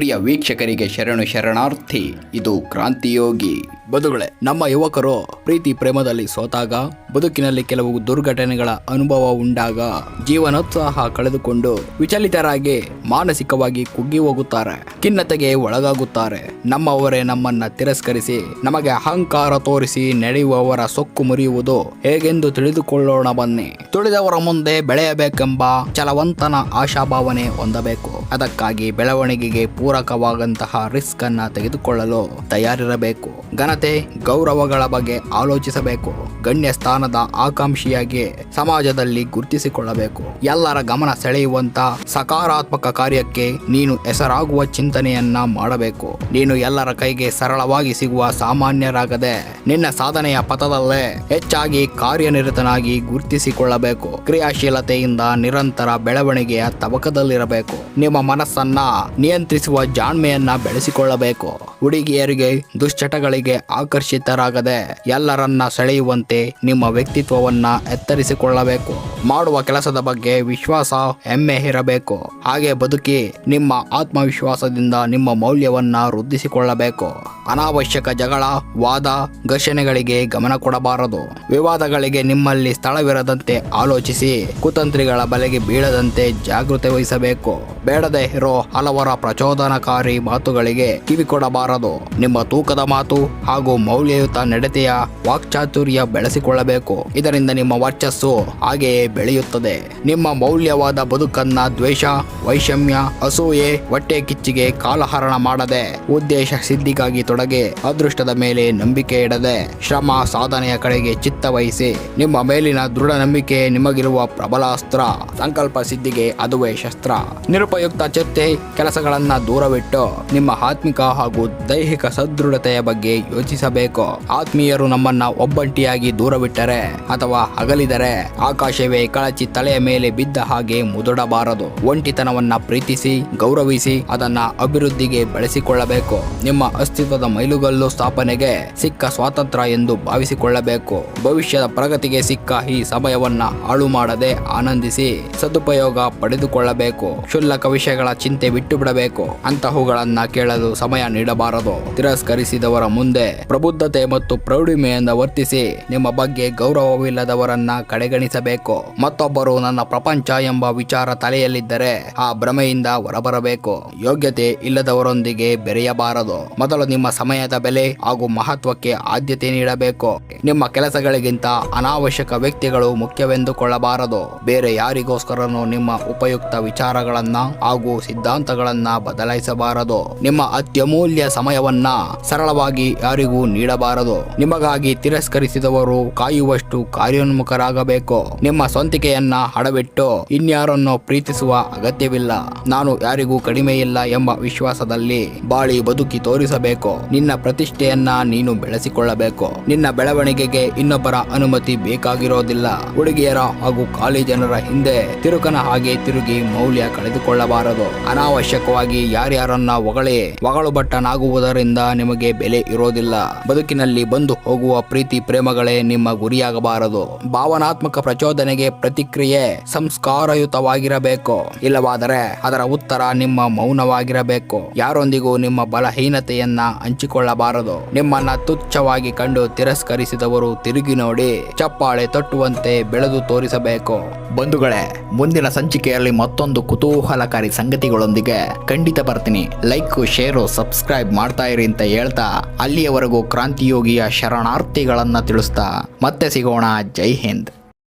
ಪ್ರಿಯ ವೀಕ್ಷಕರಿಗೆ ಶರಣು ಶರಣಾರ್ಥಿ, ಇದು ಕ್ರಾಂತಿಯೋಗಿ. ಬದುಗಳೇ, ನಮ್ಮ ಯುವಕರು ಪ್ರೀತಿ ಪ್ರೇಮದಲ್ಲಿ ಸೋತಾಗ, ಬದುಕಿನಲ್ಲಿ ಕೆಲವು ದುರ್ಘಟನೆಗಳ ಅನುಭವ ಉಂಡಾಗ, ಜೀವನೋತ್ಸಾಹ ಕಳೆದುಕೊಂಡು ವಿಚಲಿತರಾಗಿ ಮಾನಸಿಕವಾಗಿ ಕುಗ್ಗಿ ಹೋಗುತ್ತಾರೆ, ಖಿನ್ನತೆಗೆ ಒಳಗಾಗುತ್ತಾರೆ. ನಮ್ಮವರೇ ನಮ್ಮನ್ನ ತಿರಸ್ಕರಿಸಿ, ನಮಗೆ ಅಹಂಕಾರ ತೋರಿಸಿ ನಡೆಯುವವರ ಸೊಕ್ಕು ಮುರಿಯುವುದು ಹೇಗೆಂದು ತಿಳಿದುಕೊಳ್ಳೋಣ ಬನ್ನಿ. ತುಳಿದವರ ಮುಂದೆ ಬೆಳೆಯಬೇಕೆಂಬ ಛಲವಂತನ ಆಶಾಭಾವನೆ ಹೊಂದಬೇಕು. ಅದಕ್ಕಾಗಿ ಬೆಳವಣಿಗೆಗೆ ಪೂರಕವಾದಂತಹ ರಿಸ್ಕ್ ಅನ್ನ ತೆಗೆದುಕೊಳ್ಳಲು ತಯಾರಿರಬೇಕು. ಘನತೆ, ಗೌರವಗಳ ಬಗ್ಗೆ ಆಲೋಚಿಸಬೇಕು. ಗಣ್ಯ ಸ್ಥಾನದ ಆಕಾಂಕ್ಷಿಯಾಗಿ ಸಮಾಜದಲ್ಲಿ ಗುರುತಿಸಿಕೊಳ್ಳಬೇಕು. ಎಲ್ಲರ ಗಮನ ಸೆಳೆಯುವಂತ ಸಕಾರಾತ್ಮಕ ಕಾರ್ಯಕ್ಕೆ ನೀನು ಹೆಸರಾಗುವ ಚಿಂತನೆಯನ್ನ ಮಾಡಬೇಕು. ನೀನು ಎಲ್ಲರ ಕೈಗೆ ಸರಳವಾಗಿ ಸಿಗುವ ಸಾಮಾನ್ಯರಾಗದೆ ನಿನ್ನ ಸಾಧನೆಯ ಪಥದಲ್ಲೇ ಹೆಚ್ಚಾಗಿ ಕಾರ್ಯನಿರತನಾಗಿ ಗುರುತಿಸಿಕೊಳ್ಳಬೇಕು. ಕ್ರಿಯಾಶೀಲತೆಯಿಂದ ನಿರಂತರ ಬೆಳವಣಿಗೆಯ ತಬಕದಲ್ಲಿರಬೇಕು ನಿಮ್ಮ ಮನಸ್ಸನ್ನ ನಿಯಂತ್ರಿಸುವ ಜಾಣ್ಮೆಯನ್ನ ಬೆಳೆಸಿಕೊಳ್ಳಬೇಕು. ಹುಡುಗಿಯರಿಗೆ ದುಶ್ಚಟಗಳಿಗೆ ಆಕರ್ಷಿತರಾಗದೆ ಎಲ್ಲರನ್ನ ಸೆಳೆಯುವಂತೆ ನಿಮ್ಮ ವ್ಯಕ್ತಿತ್ವವನ್ನ ಎತ್ತರಿಸಿಕೊಳ್ಳಬೇಕು. ಮಾಡುವ ಕೆಲಸದ ಬಗ್ಗೆ ವಿಶ್ವಾಸ, ಹೆಮ್ಮೆ ಇರಬೇಕು. ಹಾಗೆ ಬದುಕಿ ನಿಮ್ಮ ಆತ್ಮವಿಶ್ವಾಸದಿಂದ ನಿಮ್ಮ ಮೌಲ್ಯವನ್ನ ವೃದ್ಧಿಸಿಕೊಳ್ಳಬೇಕು. ಅನಾವಶ್ಯಕ ಜಗಳ, ವಾದ, ಘರ್ಷಣೆಗಳಿಗೆ ಗಮನ ಕೊಡಬಾರದು. ವಿವಾದಗಳಿಗೆ ನಿಮ್ಮಲ್ಲಿ ಸ್ಥಳವಿರದಂತೆ ಆಲೋಚಿಸಿ, ಕುತಂತ್ರಿಗಳ ಬಲೆಗೆ ಬೀಳದಂತೆ ಜಾಗೃತೆ ವಹಿಸಬೇಕು. ಬೇಡದೆ ಇರೋ ಹಲವರ ಪ್ರಚೋದನಕಾರಿ ಮಾತುಗಳಿಗೆ ಕಿವಿ ಕೊಡಬಾರದು. ನಿಮ್ಮ ತೂಕದ ಮಾತು ಹಾಗೂ ಮೌಲ್ಯಯುತ ನಡತೆಯ ವಾಕ್ಚಾತುರ್ಯ ಬೆಳೆಸಿಕೊಳ್ಳಬೇಕು. ಇದರಿಂದ ನಿಮ್ಮ ವರ್ಚಸ್ಸು ಹಾಗೆಯೇ ಬೆಳೆಯುತ್ತದೆ. ನಿಮ್ಮ ಮೌಲ್ಯವಾದ ಬದುಕನ್ನ ದ್ವೇಷ, ವೈಷಮ್ಯ, ಅಸೂಯೆ, ಹೊಟ್ಟೆ ಕಿಚ್ಚಿಗೆ ಕಾಲಹರಣ ಮಾಡದೆ ಉದ್ದೇಶ ಸಿದ್ಧಿಗಾಗಿ ತೊಡಗಿ ಅದೃಷ್ಟದ ಮೇಲೆ ನಂಬಿಕೆ ಇಡದೆ ಶ್ರಮ ಸಾಧನೆಯ ಕಡೆಗೆ ಚಿತ್ತ ವಹಿಸಿ ನಿಮ್ಮ ಮೇಲಿನ ದೃಢ ನಂಬಿಕೆ ನಿಮಗಿರುವ ಪ್ರಬಲ ಅಸ್ತ್ರ. ಸಂಕಲ್ಪ ಸಿದ್ಧಿಗೆ ಅದುವೇ ಶಸ್ತ್ರ. ನಿರುಪಯುಕ್ತ ಚರ್ಚೆ ಕೆಲಸಗಳನ್ನ ದೂರವಿಟ್ಟು ನಿಮ್ಮ ಆತ್ಮಿಕ ಹಾಗೂ ದೈಹಿಕ ಸದೃಢತೆಯ ಬಗ್ಗೆ ಯೋಚಿಸಬೇಕು. ಆತ್ಮೀಯರು ನಮ್ಮನ್ನ ಒಬ್ಬಂಟಿಯಾಗಿ ದೂರವಿಟ್ಟರೆ ಅಥವಾ ಅಗಲಿದರೆ ಆಕಾಶವೇ ಕಳಚಿ ತಲೆಯ ಮೇಲೆ ಬಿದ್ದ ಹಾಗೆ ಮುದುಡಬಾರದು. ಒಂಟಿತನವನ್ನ ಪ್ರೀತಿಸಿ ಗೌರವಿಸಿ ಅದನ್ನ ಅಭಿವೃದ್ಧಿಗೆ ಬಳಸಿಕೊಳ್ಳಬೇಕು. ನಿಮ್ಮ ಅಸ್ತಿತ್ವದ ಮೈಲುಗಲ್ಲು ಸ್ಥಾಪನೆಗೆ ಸಿಕ್ಕ ಸ್ವಾತಂತ್ರ್ಯ ಎಂದು ಭಾವಿಸಿಕೊಳ್ಳಬೇಕು. ಭವಿಷ್ಯದ ಪ್ರಗತಿಗೆ ಸಿಕ್ಕ ಈ ಸಮಯವನ್ನ ಹಾಳು ಮಾಡದೆ ಆನಂದಿಸಿ ಸದುಪಯೋಗ ಪಡೆದುಕೊಳ್ಳಬೇಕು. ಕ್ಷುಲ್ಲಕ ವಿಷಯಗಳ ಚಿಂತೆ ಬಿಟ್ಟು ಬಿಡಬೇಕು ಅಂತಹವುಗಳನ್ನ ಕೇಳಲು ಸಮಯ ನೀಡಬಾರದು. ತಿರಸ್ಕರಿಸಿದವರ ಮುಂದೆ ಪ್ರಬುದ್ಧತೆ ಮತ್ತು ಪ್ರೌಢಿಮೆಯಿಂದ ವರ್ತಿಸಿ ನಿಮ್ಮ ಬಗ್ಗೆ ಗೌರವವಿಲ್ಲದವರನ್ನ ಕಡೆಗಣಿಸಬೇಕು. ಮತ್ತೊಬ್ಬರು ನನ್ನ ಪ್ರಪಂಚ ಎಂಬ ವಿಚಾರ ತಲೆಯಲ್ಲಿದ್ದರೆ ಆ ಭ್ರಮೆಯಿಂದ ಹೊರಬರಬೇಕು. ಯೋಗ್ಯತೆ ಇಲ್ಲದವರೊಂದಿಗೆ ಬೆರೆಯಬಾರದು. ಮೊದಲು ನಿಮ್ಮ ಸಮಯದ ಬೆಲೆ ಹಾಗೂ ಮಹತ್ವಕ್ಕೆ ಆದ್ಯತೆ ನೀಡಬೇಕು. ನಿಮ್ಮ ಕೆಲಸಗಳಿಗಿಂತ ಅನಾವಶ್ಯಕ ವ್ಯಕ್ತಿಗಳು ಮುಖ್ಯವೆಂದುಕೊಳ್ಳಬಾರದು. ಬೇರೆ ಯಾರಿಗೋಸ್ಕರ ನಿಮ್ಮ ಉಪಯುಕ್ತ ವಿಚಾರಗಳನ್ನ ಹಾಗೂ ಸಿದ್ಧಾಂತಗಳನ್ನ ಬದಲಾಯಿಸಬಾರದು. ನಿಮ್ಮ ಅತ್ಯಮೂಲ್ಯ ಸಮಯವನ್ನ ಸರಳವಾಗಿ ಯಾರಿಗೂ ನೀಡಬಾರದು. ನಿಮಗಾಗಿ ತಿರಸ್ಕರಿಸಿದವರು ಕಾಯುವಷ್ಟು ಕಾರ್ಯೋನ್ಮುಖರಾಗಬೇಕು. ನಿಮ್ಮ ಸ್ವಂತಿಕೆಯನ್ನ ಹಡಬಿಟ್ಟು ಇನ್ಯಾರನ್ನು ಪ್ರೀತಿಸುವ ಅಗತ್ಯವಿಲ್ಲ. ನಾನು ಯಾರಿಗೂ ಕಡಿಮೆ ಇಲ್ಲ ಎಂಬ ವಿಶ್ವಾಸದಲ್ಲಿ ಬಾಳಿ ಬದುಕಿ ತೋರಿಸಬೇಕು. ನಿನ್ನ ಪ್ರತಿಷ್ಠೆಯನ್ನ ನೀನು ಬೆಳೆಸಿಕೊಳ್ಳಬೇಕು. ನಿನ್ನ ಬೆಳವಣಿಗೆಗೆ ಇನ್ನೊಬ್ಬರ ಅನುಮತಿ ಬೇಕಾಗಿರೋದಿಲ್ಲ. ಹುಡುಗಿಯರ ಹಾಗೂ ಖಾಲಿ ಜನರ ಹಿಂದೆ ತಿರುಕನ ಹಾಗೆ ತಿರುಗಿ ಮೌಲ್ಯ ಕಳೆದುಕೊಳ್ಳಬಾರದು. ಅನಾವಶ್ಯಕವಾಗಿ ಯಾರ್ಯಾರನ್ನ ಹೊಗಳಿ ಬಟ್ಟನಾಗುವುದರಿಂದ ನಿಮಗೆ ಬೆಲೆ ಇರೋದಿಲ್ಲ. ಬದುಕಿನಲ್ಲಿ ಬಂದು ಹೋಗುವ ಪ್ರೀತಿ ಪ್ರೇಮಗಳೇ ನಿಮ್ಮ ಗುರಿಯಾಗಬಾರದು. ಭಾವನಾತ್ಮಕ ಪ್ರಚೋದನೆಗೆ ಪ್ರತಿಕ್ರಿಯೆ ಸಂಸ್ಕಾರಯುತವಾಗಿರಬೇಕು. ಇಲ್ಲವಾದರೆ ಅದರ ಉತ್ತರ ನಿಮ್ಮ ಮೌನವಾಗಿರಬೇಕು. ಯಾರೊಂದಿಗೂ ನಿಮ್ಮ ಬಲಹೀನತೆಯನ್ನ ಹಂಚಿಕೊಳ್ಳಬಾರದು. ನಿಮ್ಮನ್ನ ತುಚ್ಛವಾಗಿ ಕಂಡು ತಿರಸ್ಕರಿಸಿದವರು ತಿರುಗಿ ನೋಡಿ ಚಪ್ಪಾಳೆ ತಟ್ಟುವಂತೆ ಬೆಳೆದು ತೋರಿಸಬೇಕು. ಬಂಧುಗಳೇ, ಮುಂದಿನ ಸಂಚಿಕೆಯಲ್ಲಿ ಮತ್ತೊಂದು ಕುತೂಹಲಕಾರಿ ಸಂಗತಿಗಳೊಂದಿಗೆ ಖಂಡಿತ ಬರ್ತೀನಿ. ಲೈಕ್, ಶೇರು, ಸಬ್ಸ್ಕ್ರೈಬ್ ಮಾಡ್ತಾ ಇರಿ ಅಂತ ಹೇಳ್ತಾ ಅಲ್ಲಿಯವರೆಗೂ ಕ್ರಾಂತಿಯೋಗಿಯ ಶರಣಾರ್ಥಿಗಳನ್ನ ತಿಳಿಸ್ತಾ ಮತ್ತೆ ಸಿಗೋಣ. ಜೈ ಹಿಂದ್.